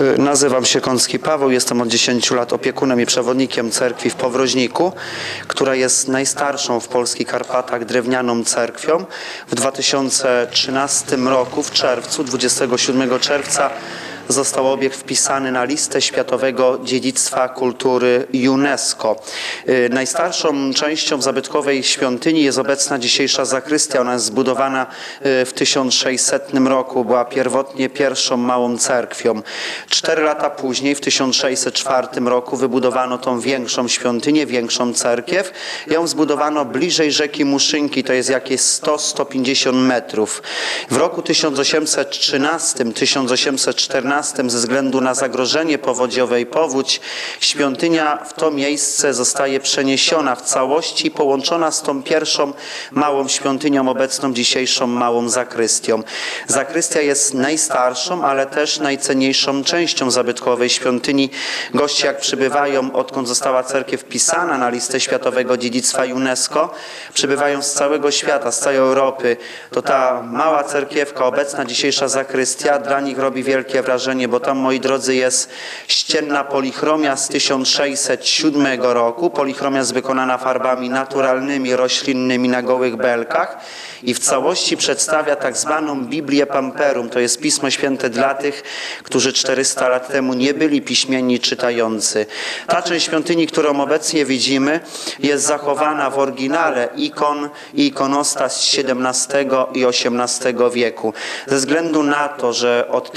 Y, Nazywam się Kącki Paweł, jestem od 10 lat opiekunem i przewodnikiem cerkwi w Powroźniku, która jest najstarszą w polskich Karpatach drewnianą cerkwią. W 2013 roku, w czerwcu, 27 czerwca, został obiekt wpisany na listę Światowego Dziedzictwa Kultury UNESCO. Y, Najstarszą częścią zabytkowej świątyni jest obecna dzisiejsza zakrystia. Ona jest zbudowana y, w 1600 roku, była pierwotnie pierwszą małą cerkwią. Cztery lata później, w 1604 roku, wybudowano tą większą świątynię, większą cerkiew. Ją zbudowano bliżej rzeki Muszynki, to jest jakieś 100-150 metrów. W roku 1813-1814 ze względu na zagrożenie powodziowe i powódź, świątynia w to miejsce zostaje przeniesiona w całości i połączona z tą pierwszą małą świątynią, obecną dzisiejszą małą zakrystią. Zakrystia jest najstarszą, ale też najcenniejszą częścią zabytkowej świątyni. Goście jak przybywają, odkąd została cerkiew wpisana na listę Światowego Dziedzictwa UNESCO, przybywają z całego świata, z całej Europy. To ta mała cerkiewka, obecna dzisiejsza zakrystia, dla nich robi wielkie wrażenie, bo tam, moi drodzy, jest ścienna polichromia z 1607 roku. Polichromia jest wykonana farbami naturalnymi, roślinnymi na gołych belkach i w całości przedstawia tak zwaną Biblię Pamperum. To jest Pismo Święte dla tych, którzy 400 lat temu nie byli piśmienni czytający. Ta część świątyni, którą obecnie widzimy, jest zachowana w oryginale ikon i ikonostas z XVII i XVIII wieku. Ze względu na to, że od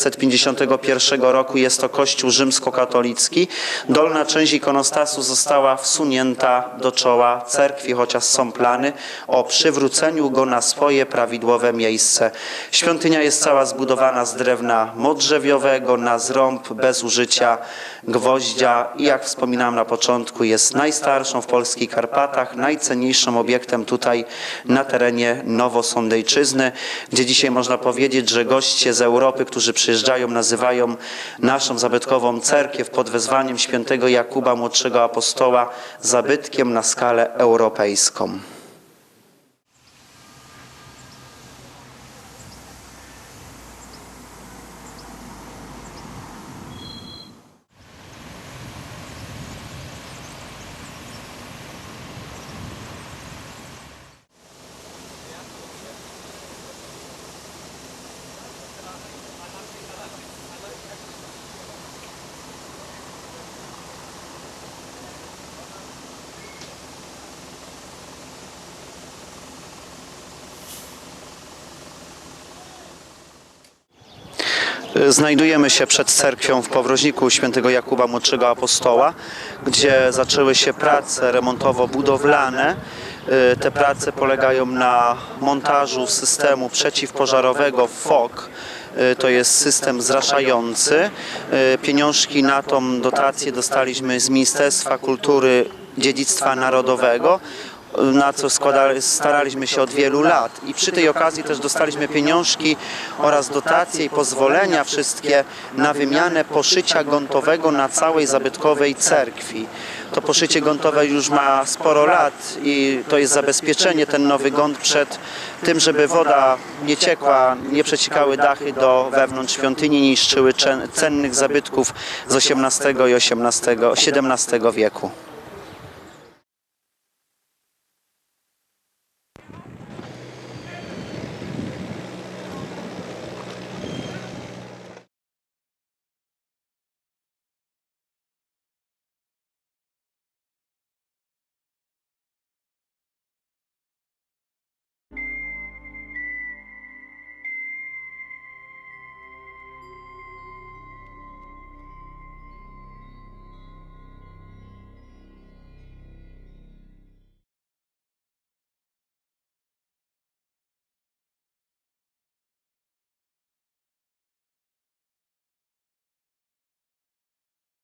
1951 roku jest to Kościół rzymskokatolicki, dolna część ikonostasu została wsunięta do czoła cerkwi, chociaż są plany o przywróceniu go na swoje prawidłowe miejsce. Świątynia jest cała zbudowana z drewna modrzewiowego na zrąb, bez użycia gwoździa i jak wspominałem na początku, jest najstarszą w polskich Karpatach, najcenniejszym obiektem tutaj na terenie Nowosądejczyzny, gdzie dzisiaj można powiedzieć, że goście z Europy, którzy przyjeżdżają, nazywają naszą zabytkową cerkiew pod wezwaniem świętego Jakuba, młodszego apostoła, zabytkiem na skalę europejską. Znajdujemy się przed cerkwią w Powroźniku świętego Jakuba Młodszego Apostoła, gdzie zaczęły się prace remontowo-budowlane. Y, Te prace polegają na montażu systemu przeciwpożarowego FOG. Y, To jest system zraszający. Y, Pieniążki na tą dotację dostaliśmy z Ministerstwa Kultury Dziedzictwa Narodowego na co staraliśmy się od wielu lat. I przy tej okazji też dostaliśmy pieniążki oraz dotacje i pozwolenia wszystkie na wymianę poszycia gontowego na całej zabytkowej cerkwi. To poszycie gontowe już ma sporo lat i to jest zabezpieczenie, ten nowy gąt przed tym, żeby woda nie ciekła, nie przeciekały dachy do wewnątrz świątyni, niszczyły cennych zabytków z XVIII i XVII wieku.